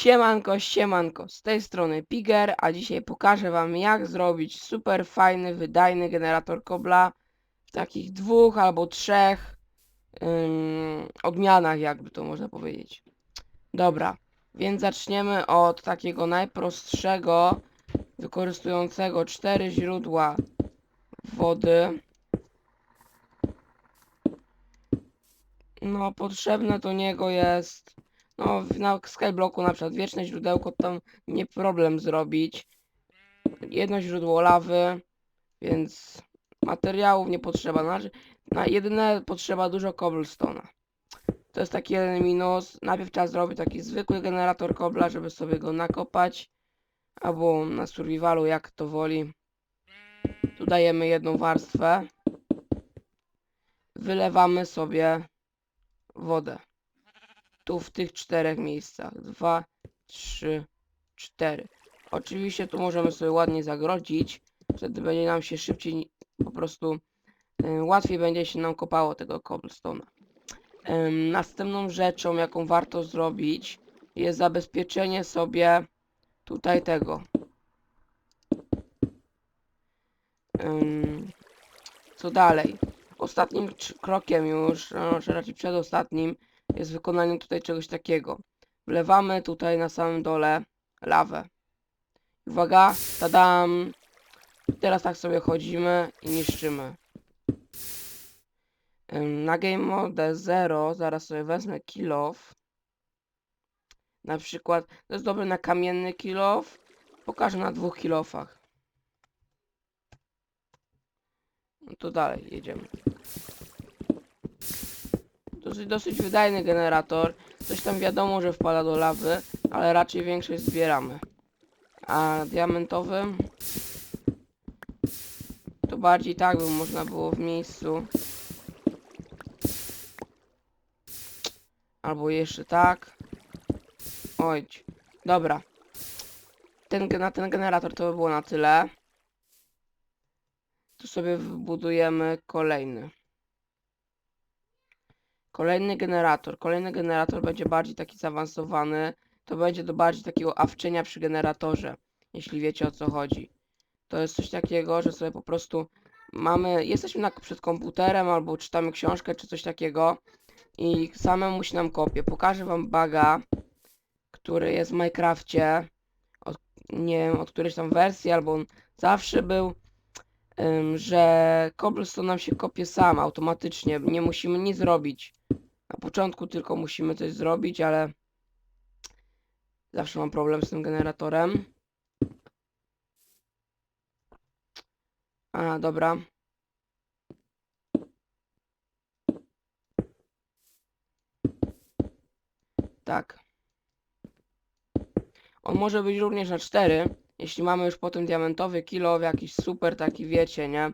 Siemanko, siemanko, z tej strony Piger, a dzisiaj pokażę wam jak zrobić super fajny, wydajny generator kobla w takich dwóch albo trzech ym, odmianach, jakby to można powiedzieć. Dobra, więc zaczniemy od takiego najprostszego, wykorzystującego cztery źródła wody. No, potrzebne do niego jest no, na Skyblocku na przykład wieczne źródełko tam nie problem zrobić. Jedno źródło lawy, więc materiałów nie potrzeba. Znaczy, na jedyne potrzeba dużo cobblestone'a. To jest taki jeden minus. Najpierw trzeba zrobić taki zwykły generator kobla, żeby sobie go nakopać. Albo na survivalu, jak to woli. Tu dajemy jedną warstwę. Wylewamy sobie wodę tu w tych czterech miejscach. Dwa, trzy, cztery. Oczywiście tu możemy sobie ładnie zagrodzić. Wtedy będzie nam się szybciej, po prostu y, łatwiej będzie się nam kopało tego cobblestone'a. Ym, następną rzeczą, jaką warto zrobić, jest zabezpieczenie sobie tutaj tego. Co dalej? Ostatnim krokiem już, no, czy raczej przedostatnim, jest wykonanie tutaj czegoś takiego. Wlewamy tutaj na samym dole lawę. Uwaga, tadam! Teraz tak sobie chodzimy i niszczymy. Ym, Na game mode 0 zaraz sobie wezmę kill off. Na przykład, to jest dobre na kamienny kill off. Pokażę na dwóch kill offach. No to dalej, jedziemy. Dosyć, dosyć wydajny generator. Coś tam wiadomo, że wpada do lawy, ale raczej większość zbieramy. A diamentowym to bardziej tak by można było w miejscu. Albo jeszcze tak. Oj, dobra. Ten, na ten generator to by było na tyle. Tu sobie wbudujemy kolejny. Kolejny generator. Kolejny generator będzie bardziej taki zaawansowany. To będzie do bardziej takiego awczenia przy generatorze, jeśli wiecie o co chodzi. To jest coś takiego, że sobie po prostu mamy, jesteśmy na, przed komputerem albo czytamy książkę czy coś takiego i samemu się nam kopie. Pokażę wam baga, który jest w Minecrafcie, od, nie wiem, od którejś tam wersji, albo on zawsze był, ym, że cobblestone nam się kopie sam automatycznie, nie musimy nic robić. Na początku tylko musimy coś zrobić, ale zawsze mam problem z tym generatorem. A, dobra. Tak. On może być również na 4, jeśli mamy już potem diamentowy kilo, jakiś super taki, wiecie, nie?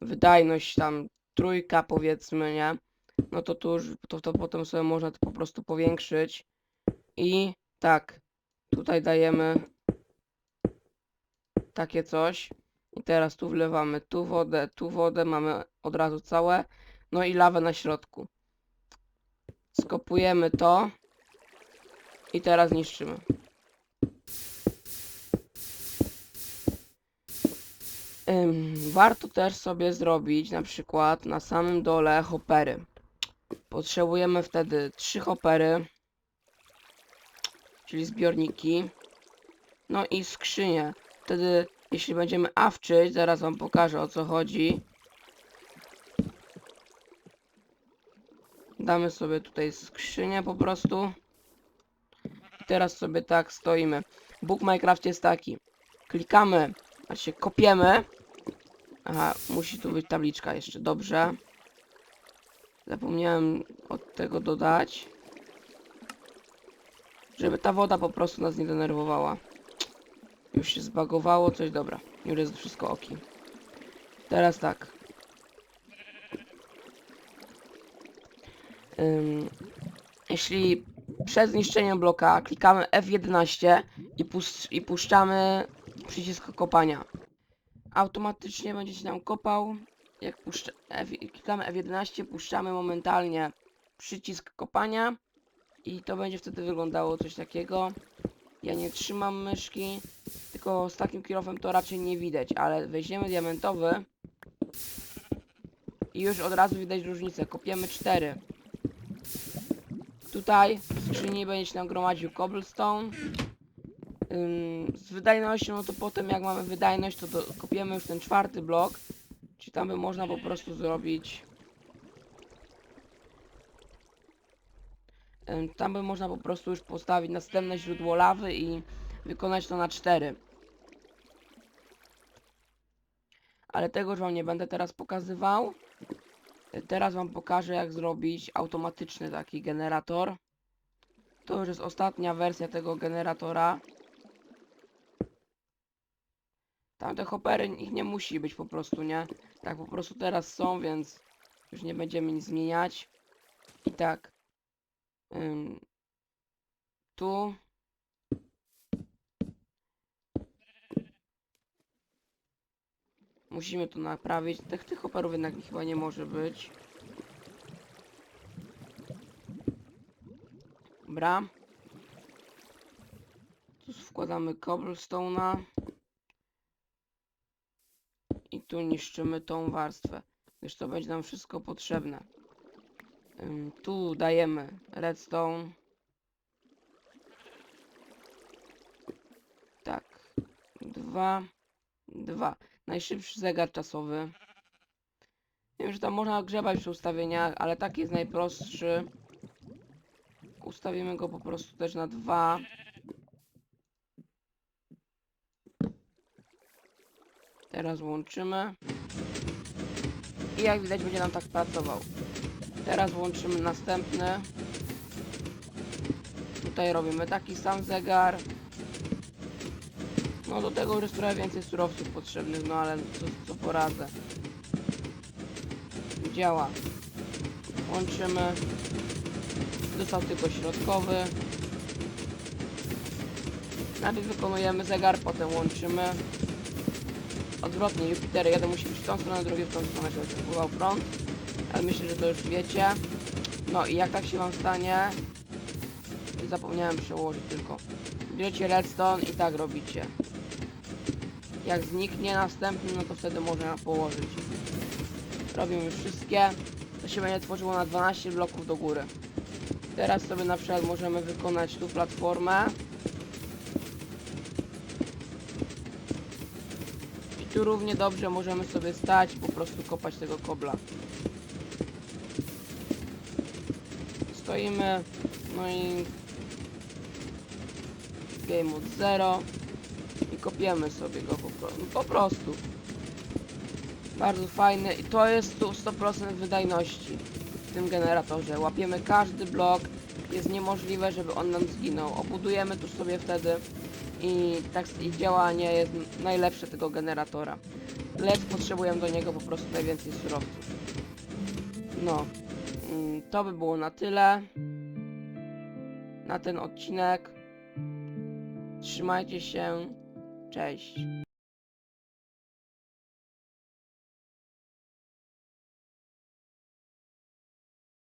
Wydajność tam trójka powiedzmy, nie? No to tu już, to, to potem sobie można to po prostu powiększyć. I tak, tutaj dajemy takie coś. I teraz tu wlewamy tu wodę, tu wodę, mamy od razu całe. No i lawę na środku. Skopujemy to. I teraz niszczymy. Ym, warto też sobie zrobić na przykład na samym dole hopery. Potrzebujemy wtedy trzy hopery, czyli zbiorniki, no i skrzynię. Wtedy, jeśli będziemy awczyć, zaraz wam pokażę o co chodzi. Damy sobie tutaj skrzynię po prostu. I teraz sobie tak stoimy. Bóg Minecraft jest taki. Klikamy, znaczy kopiemy. Aha, musi tu być tabliczka jeszcze, dobrze. Zapomniałem od tego dodać. Żeby ta woda po prostu nas nie denerwowała. Już się zbagowało, coś dobra. Już jest wszystko oki. Teraz tak. Jeśli przed zniszczeniem bloka klikamy F11 i, i puszczamy przycisk kopania. Automatycznie będzie się nam kopał jak klikamy F11, puszczamy momentalnie przycisk kopania i to będzie wtedy wyglądało coś takiego. Ja nie trzymam myszki, tylko z takim kilofem to raczej nie widać, ale weźmiemy diamentowy i już od razu widać różnicę. Kopiemy 4. Tutaj w skrzyni będzie się nam gromadził cobblestone. Z wydajnością, no to potem jak mamy wydajność, to do, kopiemy już ten czwarty blok. Czyli tam by można po prostu zrobić... Tam by można po prostu już postawić następne źródło lawy i wykonać to na 4. Ale tego już wam nie będę teraz pokazywał. Y, Teraz wam pokażę jak zrobić automatyczny taki generator. To już jest ostatnia wersja tego generatora. Tamte hopery, ich nie musi być po prostu, nie? Tak po prostu teraz są, więc już nie będziemy nic zmieniać. I tak. Ym, tu. Musimy to naprawić. Tych, tych hoperów jednak chyba nie może być. Dobra. Tu wkładamy cobblestone'a. Tu niszczymy tą warstwę, gdyż to będzie nam wszystko potrzebne. Tu dajemy redstone. Tak. Dwa. Dwa. Najszybszy zegar czasowy. Wiem, że tam można grzebać przy ustawieniach, ale taki jest najprostszy. Ustawimy go po prostu też na dwa. Teraz włączymy. I jak widać będzie nam tak pracował. Teraz włączymy następny. Tutaj robimy taki sam zegar. No do tego już jest trochę więcej surowców potrzebnych, no ale co, co poradzę. Działa. Łączymy. Został tylko środkowy. Najpierw wykonujemy zegar, potem łączymy. Odwrotnie, Jupiter jeden musi być w tą stronę, drugi w tą stronę, żeby wpływał prąd. Ale myślę, że to już wiecie. No i jak tak się wam stanie, zapomniałem przełożyć tylko. Bierzecie redstone i tak robicie. Jak zniknie następny, no to wtedy można położyć. Robimy już wszystkie. To się będzie tworzyło na 12 bloków do góry. Teraz sobie na przykład możemy wykonać tu platformę. Równie dobrze możemy sobie stać po prostu kopać tego kobla. Stoimy, no i game mode 0 i kopiemy sobie go po, pro, po prostu. Bardzo fajny i to jest tu 100% wydajności w tym generatorze. Łapiemy każdy blok, jest niemożliwe, żeby on nam zginął. Obudujemy tu sobie wtedy i tak i działanie jest najlepsze tego generatora. Lecz potrzebujemy do niego po prostu najwięcej surowców. No, mm, to by było na tyle. Na ten odcinek. Trzymajcie się. Cześć.